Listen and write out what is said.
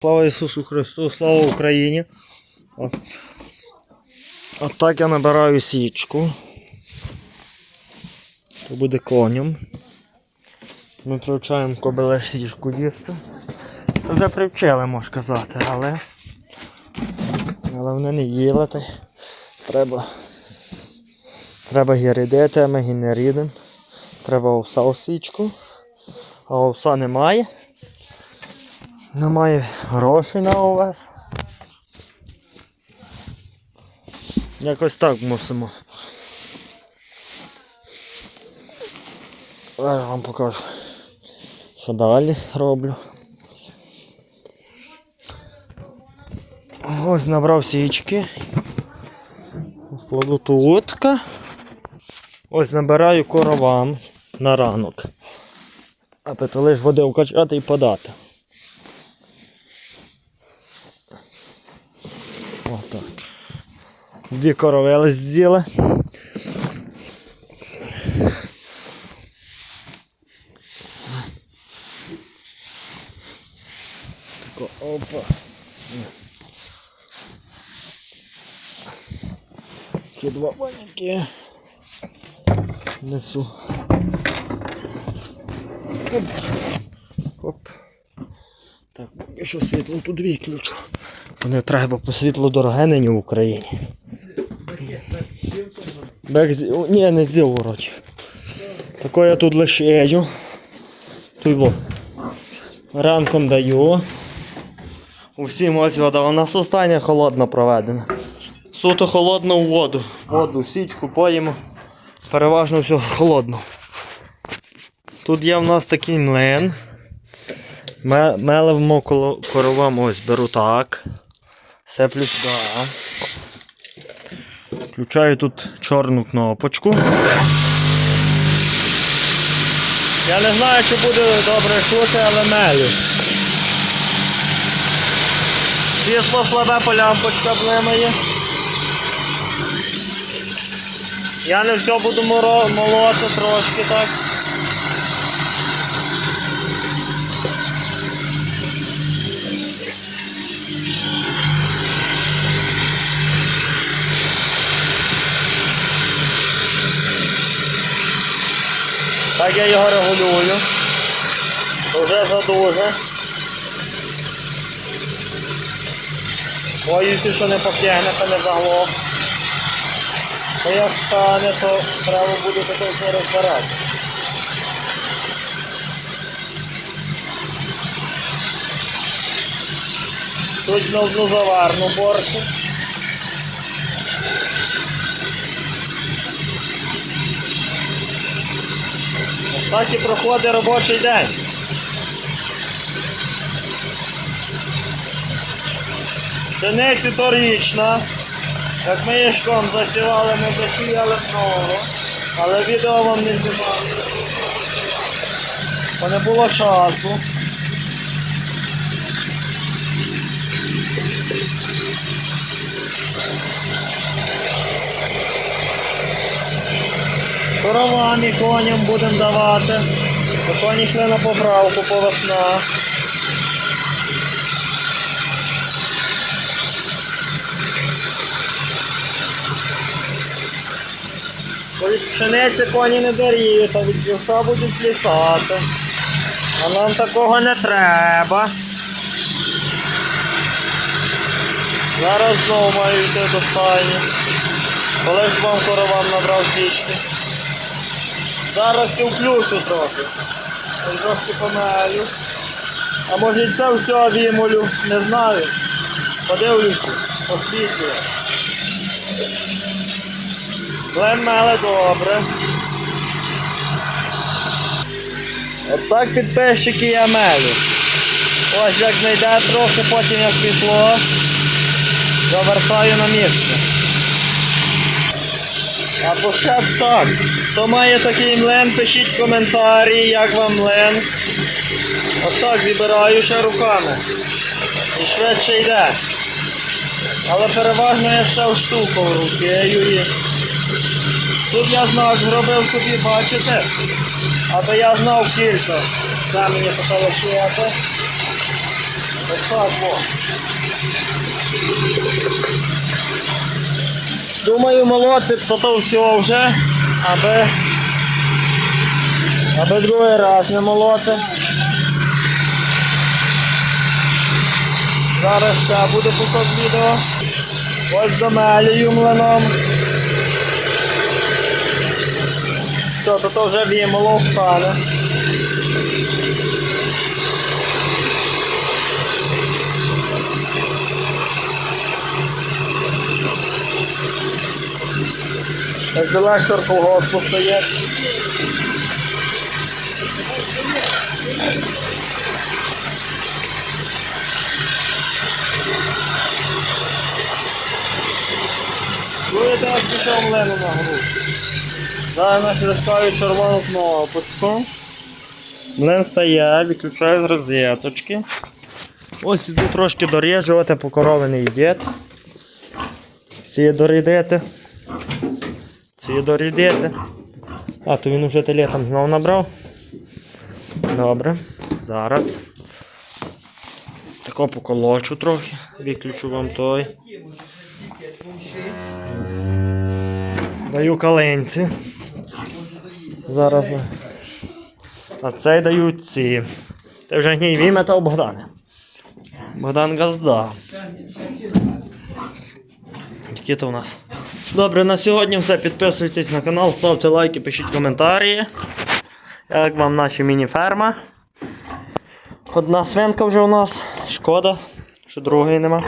Слава Ісусу Христу, слава Україні. От. Так я набираю січку. То буде конем. Ми привчаємо кобиле січку їсти. Вже привчили, можна казати, але. Але вони не їли, та треба. Треба її рідити, а ми її не рідимо. Треба овса у січку. А овса немає. Немає грошей на овес. Якось так мусимо. Зараз вам покажу, що далі роблю. Ось набрав січки. Кладу тутка. Ось набираю коровам на ранок. А то лиш води вкачати і подати. Дві коровели з'їли. Тако, опа. Ті два баняки. Несу. Оп. Так, поки що світло тут виключу. Бо не треба, по світло дороге нині в Україні. Бек зі... Ні, не з'їв вроді. Тако я тут лишею. Тут бо. Ранком даю. Усім ось вода. У нас остання холодна проведена. Суто холодну воду. Воду, січку поїмо. Переважно все холодно. Тут є в нас такий млин. Ме- Мелимо коло коровам ось беру так. Сеплю сюди. Включаю тут чорну кнопочку. Я не знаю, чи буде добре чути, але мелю. Світло слабе по лямпочка блимає. Я не все буду молоти трошки так. Так я його регулюю. Дуже задуже. Боюся, що не потягне, та не заглох. Бо як стане, то треба буде таке розбирати. Тут на одну заварну борщу. Так і проходить робочий день. Пшеницю торічна. Як ми ішком засівали, ми засіяли знову. Але відео вам не знімали. Бо не було часу. Коровам і коням будемо давати. Коні йшли на поправку по від пшениці коні не доріють, а від вівса будуть плясати. А нам такого не треба. Зараз знову маю йти до стайні. Коли ж вам коровам набрав січки. Зараз і включу трохи. Трошки помелю. А може і це все вимолю, не знаю. Подивлюся, освітлюю. Глен меле добре. От підписчики я мелю. Ось як знайде трохи, потім як пішло, завертаю на місце. Або ще так. Хто має такий млен, пишіть коментарі, як вам млен. Ось так вибираю ще руками. І швидше йде. Але переважно я ще штукав рукою і Тут я знак зробив собі, бачите? Аби я знав кілька. Це мені потолочити. Ось так, во. Думаю, молодці то то все вже, аби, аби другий раз не молоти. Зараз ще буде кусок відео. Ось за мелію млином. Все, то, то вже вимоло встане. Як директор колгоспу стоїть. Чуєте, як пішов млину на гру? Зараз наші розставить червону кнопочку. Млин стає, виключаю з розеточки. Ось іду трошки доріжувати, по корови не йдеть. Ці дорідити. Ці дорідити. А, то він уже телетом знову набрав. Добре. Зараз. Тако поколочу трохи. Виключу вам той. Даю каленці. Зараз. А цей дають ці. Ти вже гній віметав Богдане. Богдан Газда. Які то у нас? Добре, на сьогодні все. Підписуйтесь на канал, ставте лайки, пишіть коментарі. Як вам наші міні-ферма? Одна свинка вже у нас. Шкода, що другої нема.